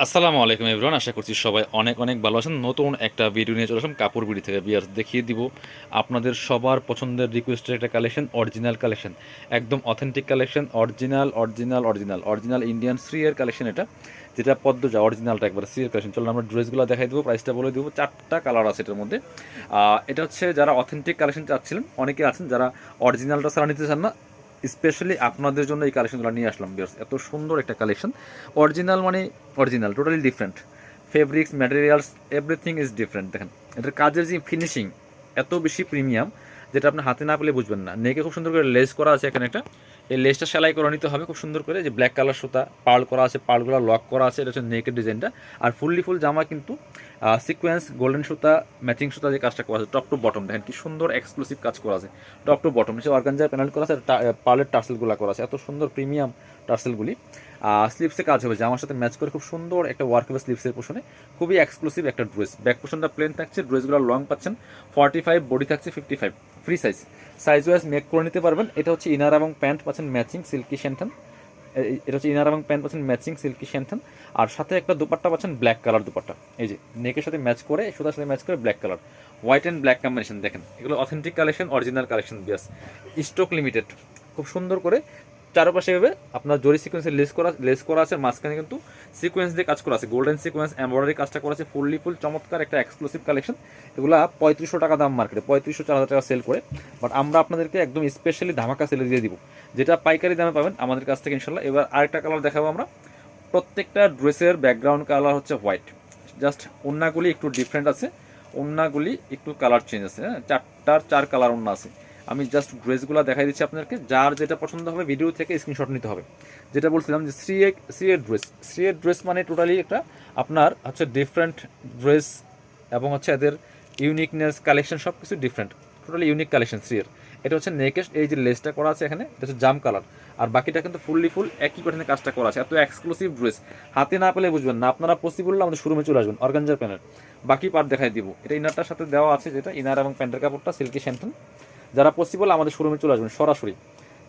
আসসালামু আলাইকুম এভরিওয়ান, আশা করছি সবাই অনেক অনেক ভালো আছেন। নতুন একটা ভিডিও নিয়ে চলে আসলাম কাপড় বিড়ি থেকে। বিয়ার দেখিয়ে দিব আপনাদের সবার পছন্দের রিকোয়েস্টের একটা কালেকশন অরিজিনাল কালেকশন একদম authentic collection original original original original Indian এর কালেকশন এটা, যেটা পদ্মজা অরিজিনালটা একবার এর কালেকশন চলুন আমরা ড্রেসগুলো দেখাই দেবো প্রাইসটা বলে দেবো। চারটা কালার আছে এটার মধ্যে। এটা হচ্ছে যারা অথেন্টিক কালেকশন চাচ্ছিলেন, অনেকে আছেন যারা অরিজিনালটা ছাড়া নিতে চান না স্পেশালি আপনাদের জন্য এই কালেকশনগুলো নিয়ে আসলাম বিয়ার্স এত সুন্দর একটা কালেকশন অরিজিনাল মানে original totally different fabrics materials everything is different দেখেন, এটার কাজের যে ফিনিশিং এত বেশি প্রিমিয়াম যেটা আপনি হাতে না পেলে বুঝবেন না। নেকে খুব সুন্দর করে লেস করা আছে এখানে একটা। এই লেসটা সেলাই করে নিতে হবে খুব সুন্দর করে। যে ব্ল্যাক কালার সুতা পার্ল করা আছে পার্লগুলো লক করা আছে, এটা হচ্ছে নেকের ডিজাইনটা আর ফুললি ফুল জামা কিন্তু সিকোয়েন্স গোল্ডেন সুতা ম্যাচিং সুতা যে কাজটা করা আছে টপ টু বটম দেখেন কি সুন্দর এক্সক্লুসিভ কাজ করা আছে। টপ টু বটম নিচে অর্গানজার প্যানেল করা আছে পার্লের টার্সেলগুলো করা আছে। এত সুন্দর প্রিমিয়াম টার্সেলগুলি স্লিপসে কাজ হবে জামার সাথে ম্যাচ করে খুব সুন্দর একটা ওয়ার্ক হবে স্লিপসের পোষণে। খুবই এক্সক্লুসিভ একটা ড্রেস ব্যাক পোষণটা প্লেন থাকছে ড্রেসগুলো লং পাচ্ছেন। ফর্টি ফাইভ বডি থাকছে fifty five free size size wise make করে নিতে পারবেন। এটা হচ্ছে ইনার এবং প্যান্ট পাচ্ছেন ম্যাচিং সিল্কি শ্যান্টন এটা হচ্ছে ইনার এবং প্যান্ট পাচ্ছেন ম্যাচিং সিল্কি শ্যান্থেন আর সাথে একটা দুপাট্টা পাচ্ছেন ব্ল্যাক কালার দুপাট্টা। এই যে নেকের সাথে ম্যাচ করে, সুতার সাথে ম্যাচ করে black colour white and black combination দেখেন। এগুলো authentic collection original collection Beas. Stock limited খুব সুন্দর করে চারপাশে এভাবে আপনার জরি সিকোয়েন্সের লেস করা লেস করা আছে, মাঝখানে কিন্তু সিকোয়েন্স দিয়ে কাজ করা আছে। গোল্ডেন সিকোয়েন্স এমব্রয়ডারি কাজটা করা আছে, ফুললি ফুল, চমৎকার একটা এক্সক্লুসিভ কালেকশন এগুলো পঁয়ত্রিশশো টাকা দাম মার্কেটে পঁয়ত্রিশশো, চার হাজার টাকা সেল করে। বাট আমরা আপনাদেরকে একদম স্পেশালি ধামাকা সেলে দিয়ে দিব। যেটা পাইকারি দামে পাবেন, আমাদের কাছ থেকে ইনশাল্লাহ এবার আরেকটা কালার দেখাবো আমরা। প্রত্যেকটা ড্রেসের ব্যাকগ্রাউন্ড কালার হচ্ছে হোয়াইট জাস্ট ওন্নাগুলি একটু ডিফারেন্ট আছে। ওন্নাগুলি একটু কালার চেঞ্জ আছে হ্যাঁ? চারটার চার কালার ওন্না আছে। আমি জাস্ট ড্রেসগুলো দেখাই দিচ্ছি আপনাদেরকে। যার যেটা পছন্দ হবে ভিডিও থেকে স্ক্রিনশট নিতে হবে। যেটা বলছিলাম যে শ্রী এক শ্রী এর ড্রেস শ্রী এর ড্রেস মানে টোটালি একটা আপনার হচ্ছে ডিফারেন্ট ড্রেস এবং হচ্ছে এদের ইউনিকনেস কালেকশন সব কিছু different totally unique collection Shri এর এটা হচ্ছে নেকেস্ট এই যে লেসটা করা আছে এখানে, এটা হচ্ছে জাম কালার আর বাকিটা কিন্তু ফুললি ফুল একই কঠিনের কাজটা করা আছে। এত এক্সক্লুসিভ ড্রেস হাতে না পেলে বুঝবেন না। আপনারা পসিবল আমাদের শোরুমে চলে আসবেন অর্গানজার প্যান্টের বাকি পার্ট দেখাই দিব। এটা ইনারটার সাথে দেওয়া আছে যেটা ইনার এবং প্যান্টের কাপড়টা সিল্কি শ্যান্টন যারা পসিবল আমাদের শোরুমে চলে আসবেন, সরাসরি।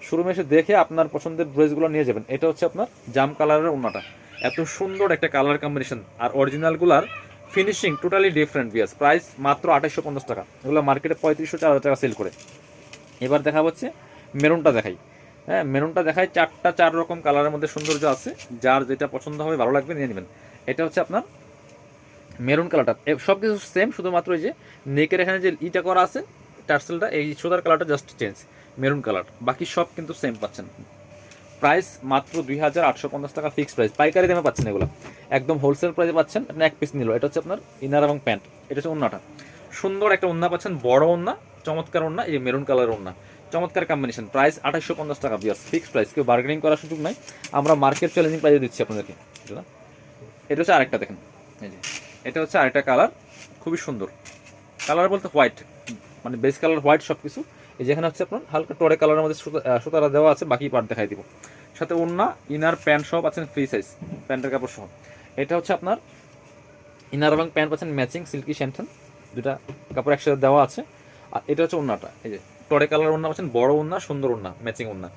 শোরুমে এসে দেখে আপনার পছন্দের ড্রেসগুলো নিয়ে যাবেন। এটা হচ্ছে আপনার জাম কালারের ওনাটা এত সুন্দর একটা কালার কম্বিনেশন আর অরিজিনালগুলার finishing totally different Beas price মাত্র আঠাশশো পঞ্চাশ টাকা। এগুলো মার্কেটে পঁয়ত্রিশশো চার হাজার টাকা সেল করে। এবার দেখা হচ্ছে মেরুনটা দেখাই। হ্যাঁ মেরুনটা দেখাই। চারটা চার রকম কালারের মধ্যে সৌন্দর্য আছে। যার যেটা পছন্দ হবে, ভালো লাগবে, নিয়ে নেবেন। এটা হচ্ছে আপনার মেরুন কালারটা সব কিছু সেম শুধুমাত্র এই যে নেকের এখানে যে ইটা করা আছে টার্সেলটা, এই সুতার কালারটা জাস্ট চেঞ্জ মেরুন কালার বাকি সব কিন্তু সেম পাচ্ছেন। প্রাইস মাত্র দুই হাজার আটশো পঞ্চাশ টাকা ফিক্সড প্রাইস পাইকারি দামে পাচ্ছেন এগুলো। একদম হোলসেল প্রাইসে পাচ্ছেন, আপনি এক পিস নিল। এটা হচ্ছে আপনার ইনার এবং প্যান্ট এটা হচ্ছে ওন্নাটা। সুন্দর একটা ওন্না পাচ্ছেন, বড় ওন্না, চমৎকার ওন্না, এই মেরুন কালার ওন্না। চমৎকার কম্বিনেশন প্রাইস আঠাশশো পঞ্চাশ টাকা বিয়াস ফিক্সড প্রাইস কেউ বার্গেনিং করার সুযোগ নাই। আমরা মার্কেট চ্যালেঞ্জিং প্রাইসে দিচ্ছি আপনাদেরকে। এটা হচ্ছে আরেকটা দেখেন। এই যে, এটা হচ্ছে আরেকটা কালার খুবই সুন্দর। কালার বলতে হোয়াইট মানে বেস কালার হোয়াইট সব কিছু এই যেখানে হচ্ছে আপনার হালকা টরে কালারের মধ্যে সুতারা দেওয়া আছে, বাকি পার্ট দেখাই দিব। সাথে ওন্না ইনার প্যান্ট সহ পাচ্ছেন ফ্রি সাইজ প্যান্টের কাপড় সহ। এটা হচ্ছে আপনার ইনার এবং প্যান্ট পাচ্ছেন ম্যাচিং সিল্কি শ্যান্টন দুটা কাপড় একসাথে দেওয়া আছে। আর এটা হচ্ছে ওন্নাটা এই যে টরে কালার ওন্না পাচ্ছেন, বড় ওন্না সুন্দর ওন্না ম্যাচিং ওন্না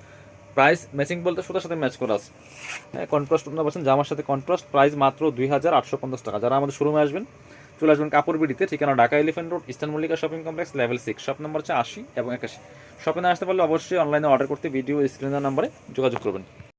প্রাইস ম্যাচিং বলতে সুতার সাথে ম্যাচ করা আছে। হ্যাঁ কন্ট্রাস্ট ওন্না পাচ্ছেন, জামার সাথে কন্ট্রাস্ট প্রাইস মাত্র দুই হাজার আটশো পঞ্চাশ টাকা। যারা আমাদের শোরুমে আসবেন চলে আসবেন কাপড় বিডিতে, ঠিকানা Dhaka elephant road, eastern Mallika shopping complex level six shop number হচ্ছে আশি এবং একাশি। শপে না আসতে পারলে অবশ্যই অনলাইনে অর্ডার করতে ভিডিও স্ক্রিনের নাম্বারে যোগাযোগ করবেন।